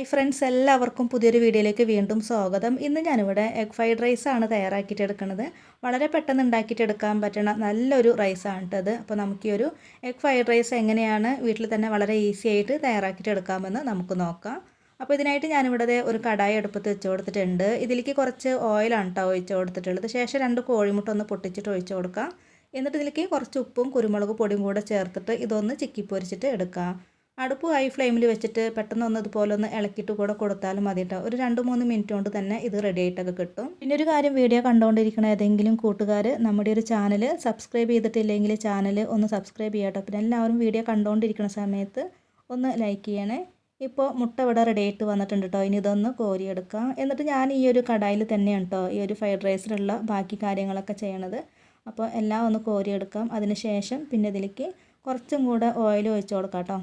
Hi friends എല്ലാവർക്കും പുതിയൊരു വീഡിയോയിലേക്ക് വീണ്ടും സ്വാഗതം. ഇന്ന് ഞാനിവിടെ എഗ് ഫ്രൈഡ് റൈസ് ആണ് തയ്യാറാക്കിയിട്ട് എടുക്കുന്നത്. വളരെ പെട്ടെന്ന് ഉണ്ടാക്കിയിട്ട് എടുക്കാൻ പറ്റുന്ന നല്ലൊരു റൈസാണ് കേട്ടത് അപ്പോൾ നമുക്ക് ഈ ഒരു എഗ് ഫ്രൈഡ് റൈസ് എങ്ങനെയാണ് വീട്ടിൽ തന്നെ വളരെ ഈസി ആയിട്ട് തയ്യാറാക്കിയിട്ട് എടുക്കാമെന്ന് നമുക്ക് നോക്കാം. അപ്പോൾ ഇതിനായിട്ട് ഞാനിവിടെ ഒരു കടായി അടുപ്പത്ത് വെച്ച് കൊടുത്തിട്ടുണ്ട്. ഇതിലേക്ക് കുറച്ച് ഓയിലാണ് കേട്ടോ ഒഴിച്ച് കൊടുത്തിട്ടുള്ളത്. ശേഷം രണ്ട് കോഴിമുട്ട ഒന്ന് പൊട്ടിച്ചിട്ട് ഒഴിച്ച് കൊടുക്കാം. എന്നിട്ട് ഇതിലേക്ക് കുറച്ച് ഉപ്പും കുരുമുളക് പൊടിയും കൂടെ ചേർത്തിട്ട് ഇതൊന്ന് ചിക്കി പൊരിച്ചിട്ട് എടുക്കാം. അടുപ്പ് ഹൈ ഫ്ലെയിമിൽ വെച്ചിട്ട് പെട്ടെന്ന് ഒന്ന് ഇതുപോലെ ഒന്ന് ഇളക്കിയിട്ട് കൂടെ കൊടുത്താലും മതി കേട്ടോ ഒരു രണ്ട് മൂന്ന് മിനിറ്റ് കൊണ്ട് തന്നെ ഇത് റെഡി ആയിട്ടൊക്കെ കിട്ടും. പിന്നെ ഒരു കാര്യം വീഡിയോ കണ്ടുകൊണ്ടിരിക്കുന്ന ഏതെങ്കിലും കൂട്ടുകാർ നമ്മുടെ ഒരു ചാനൽ സബ്സ്ക്രൈബ് ചെയ്തിട്ടില്ലെങ്കിൽ ചാനൽ ഒന്ന് സബ്സ്ക്രൈബ് ചെയ്യാട്ടോ പിന്നെ എല്ലാവരും വീഡിയോ കണ്ടുകൊണ്ടിരിക്കുന്ന സമയത്ത് ഒന്ന് ലൈക്ക് ചെയ്യണേ. ഇപ്പോൾ മുട്ട ഇവിടെ റെഡി ആയിട്ട് വന്നിട്ടുണ്ട് കേട്ടോ ഇനി ഇതൊന്ന് കോരിയെടുക്കാം. എന്നിട്ട് ഞാൻ ഈ ഒരു കടായിൽ തന്നെയാണ് കേട്ടോ ഈ ഒരു ഫ്രൈഡ് റൈസിലുള്ള ബാക്കി കാര്യങ്ങളൊക്കെ ചെയ്യണത്. അപ്പോൾ എല്ലാം ഒന്ന് കോരിയെടുക്കാം. അതിന് ശേഷം പിന്നെ ഇതിലേക്ക് കുറച്ചും കൂടെ ഓയിൽ ഒഴിച്ച് കൊടുക്കാം കേട്ടോ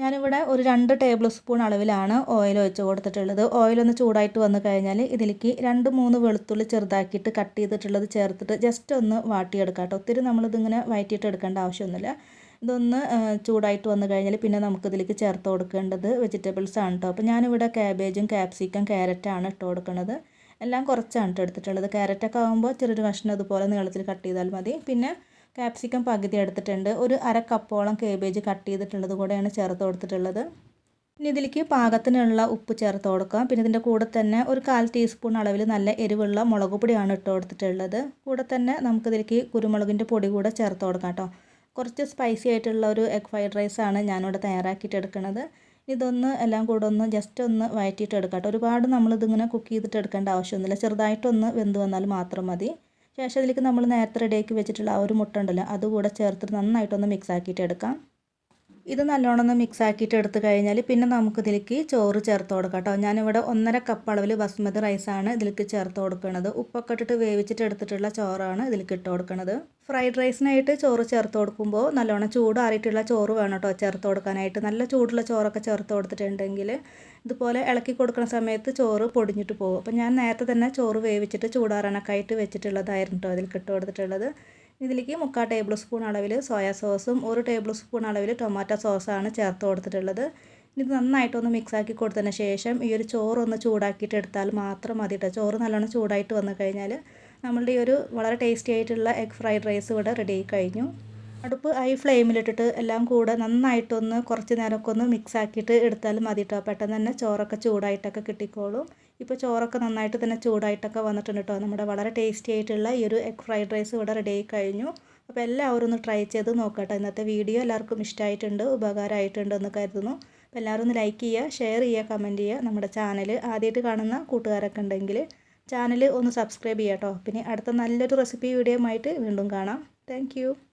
ഞാനിവിടെ ഒരു രണ്ട് ടേബിൾ സ്പൂൺ അളവിലാണ് ഓയിൽ ഒഴിച്ച് കൊടുത്തിട്ടുള്ളത്. ഓയിലൊന്ന് ചൂടായിട്ട് വന്നു കഴിഞ്ഞാൽ ഇതിലേക്ക് രണ്ട് മൂന്ന് വെളുത്തുള്ളി ചെറുതാക്കിയിട്ട് കട്ട് ചെയ്തിട്ടുള്ളത് ചേർത്തിട്ട് ജസ്റ്റ് ഒന്ന് വാട്ടിയെടുക്കാം കേട്ടോ ഒത്തിരി നമ്മളിതിങ്ങനെ വഴറ്റിയിട്ട് എടുക്കേണ്ട ആവശ്യമൊന്നുമില്ല. ഇതൊന്ന് ചൂടായിട്ട് വന്നു കഴിഞ്ഞാൽ പിന്നെ നമുക്കിതിലേക്ക് ചേർത്ത് കൊടുക്കേണ്ടത് വെജിറ്റബിൾസ് ആണ് കേട്ടോ അപ്പോൾ ഞാനിവിടെ ക്യാബേജും ക്യാപ്സിക്കം ക്യാരറ്റാണ് ഇട്ട് കൊടുക്കുന്നത്. എല്ലാം കുറച്ചാണ് കേട്ടോ എടുത്തിട്ടുള്ളത്. ക്യാരറ്റൊക്കെ ആകുമ്പോൾ ചെറിയൊരു കഷ്ണം ഇതുപോലെ നീളത്തിൽ കട്ട് ചെയ്താൽ മതി. പിന്നെ ക്യാപ്സിക്കം പകുതി എടുത്തിട്ടുണ്ട്. ഒരു അര കപ്പോളം കേബേജ് കട്ട് ചെയ്തിട്ടുള്ളത് കൂടെയാണ് ചേർത്ത് കൊടുത്തിട്ടുള്ളത്. ഇനി ഇതിലേക്ക് പാകത്തിനുള്ള ഉപ്പ് ചേർത്ത് കൊടുക്കാം. പിന്നെ ഇതിന്റെ കൂടെ തന്നെ ഒരു കാൽ ടീസ്പൂൺ അളവിൽ നല്ല എരിവുള്ള മുളക് പൊടിയാണ് ഇട്ട് കൊടുത്തിട്ടുള്ളത്. കൂടെ തന്നെ നമുക്കിതിലേക്ക് കുരുമുളകിന്റെ പൊടി കൂടെ ചേർത്ത് കൊടുക്കാം കേട്ടോ. കുറച്ച് സ്പൈസി ആയിട്ടുള്ള ഒരു എഗ് ഫ്രൈഡ് റൈസാണ് ഞാനിവിടെ തയ്യാറാക്കിയിട്ട് എടുക്കുന്നത്. ഇതൊന്ന് എല്ലാം കൂടെ ഒന്ന് ജസ്റ്റ് ഒന്ന് വഴറ്റിയിട്ട് എടുക്കാം കേട്ടോ. ഒരുപാട് നമ്മളിതിങ്ങനെ കുക്ക് ചെയ്തിട്ട് എടുക്കേണ്ട ആവശ്യമൊന്നുമില്ല. ചെറുതായിട്ടൊന്ന് വെന്ത് വന്നാൽ മാത്രം മതി. ശേഷം അതിലേക്ക് നമ്മൾ നേരത്തെ റെഡിയാക്കി വെച്ചിട്ടുള്ള ആ ഒരു മുട്ട ഉണ്ടല്ലോ അതുകൂടെ ചേർത്തിട്ട് നന്നായിട്ടൊന്ന് മിക്സ് ആക്കിയിട്ട് എടുക്കാം. ഇത് നല്ലോണം ഒന്ന് മിക്സ് ആക്കിയിട്ട് എടുത്തു കഴിഞ്ഞാൽ പിന്നെ നമുക്ക് ഇതിലേക്ക് ചോറ് ചേർത്ത് കൊടുക്കാം കേട്ടോ. ഞാനിവിടെ ഒന്നര കപ്പ് അളവിൽ ബസ്മതി റൈസാണ് ഇതിലേക്ക് ചേർത്ത് കൊടുക്കുന്നത് ഉപ്പൊക്കെ ഇട്ടിട്ട് വേവിച്ചിട്ട് എടുത്തിട്ടുള്ള ചോറാണ് ഇതിലേക്ക് ഇട്ട് കൊടുക്കുന്നത് ഫ്രൈഡ് റൈസിനായിട്ട് ചോറ് ചേർത്ത് കൊടുക്കുമ്പോൾ നല്ലോണം ചൂടാറിയിട്ടുള്ള ചോറ് വേണം കേട്ടോ ചേർത്ത് കൊടുക്കാനായിട്ട്. നല്ല ചൂടുള്ള ചോറൊക്കെ ചേർത്ത് കൊടുത്തിട്ടുണ്ടെങ്കിൽ ഇതുപോലെ ഇളക്കി കൊടുക്കുന്ന സമയത്ത് ചോറ് പൊടിഞ്ഞിട്ട് പോകും. അപ്പോൾ ഞാൻ നേരത്തെ തന്നെ ചോറ് വേവിച്ചിട്ട് ചൂടാറാനൊക്കെ ആയിട്ട് വെച്ചിട്ടുള്ളതായിരുന്നു കേട്ടോ അതിൽ ഇട്ട് കൊടുത്തിട്ടുള്ളത്. ഇതിലേക്ക് മുക്കാൽ ടേബിൾ സ്പൂൺ അളവിൽ സോയാ സോസും ഒരു ടേബിൾ സ്പൂൺ അളവിൽ ടൊമാറ്റോ സോസാണ് ചേർത്ത് കൊടുത്തിട്ടുള്ളത്. ഇത് നന്നായിട്ടൊന്ന് മിക്സാക്കി കൊടുത്തതിന് ശേഷം ഈ ഒരു ചോറൊന്ന് ചൂടാക്കിയിട്ട് എടുത്താൽ മാത്രം മതി കേട്ടോ ചോറ് നല്ലോണം ചൂടായിട്ട് വന്നു കഴിഞ്ഞാൽ നമ്മളുടെ ഈ ഒരു വളരെ ടേസ്റ്റി ആയിട്ടുള്ള എഗ് ഫ്രൈഡ് റൈസ് ഇവിടെ റെഡി ആയി കഴിഞ്ഞു. അടുപ്പ് ഹൈ ഫ്ലെയിമിലിട്ടിട്ട് എല്ലാം കൂടെ നന്നായിട്ടൊന്ന് കുറച്ച് നേരമൊക്കെ ഒന്ന് മിക്സാക്കിയിട്ട് എടുത്താൽ മതി കേട്ടോ പെട്ടെന്ന് തന്നെ ചോറൊക്കെ ചൂടായിട്ടൊക്കെ കിട്ടിക്കോളും. ഇപ്പോൾ ചോറൊക്കെ നന്നായിട്ട് തന്നെ ചൂടായിട്ടൊക്കെ വന്നിട്ടുണ്ട് കേട്ടോ. നമ്മുടെ വളരെ ടേസ്റ്റി ആയിട്ടുള്ള ഈ ഒരു എഗ് ഫ്രൈഡ് റൈസ് ഇവിടെ റെഡി ആയി കഴിഞ്ഞു. അപ്പോൾ എല്ലാവരും ഒന്ന് ട്രൈ ചെയ്ത് നോക്കട്ടെ ഇന്നത്തെ വീഡിയോ എല്ലാവർക്കും ഇഷ്ടമായിട്ടുണ്ട് ഉപകാരമായിട്ടുണ്ട് എന്ന് കരുതുന്നു. അപ്പോൾ എല്ലാവരും ഒന്ന് ലൈക്ക് ചെയ്യുക ഷെയർ ചെയ്യുക കമന്റ് ചെയ്യുക. നമ്മുടെ ചാനൽ ആദ്യമായിട്ട് കാണുന്ന കൂട്ടുകാരൊക്കെ ഉണ്ടെങ്കിൽ ചാനൽ ഒന്ന് സബ്സ്ക്രൈബ് ചെയ്യാം കേട്ടോ. പിന്നെ അടുത്ത നല്ലൊരു റെസിപ്പി വീഡിയോ ആയിട്ട് വീണ്ടും കാണാം. താങ്ക്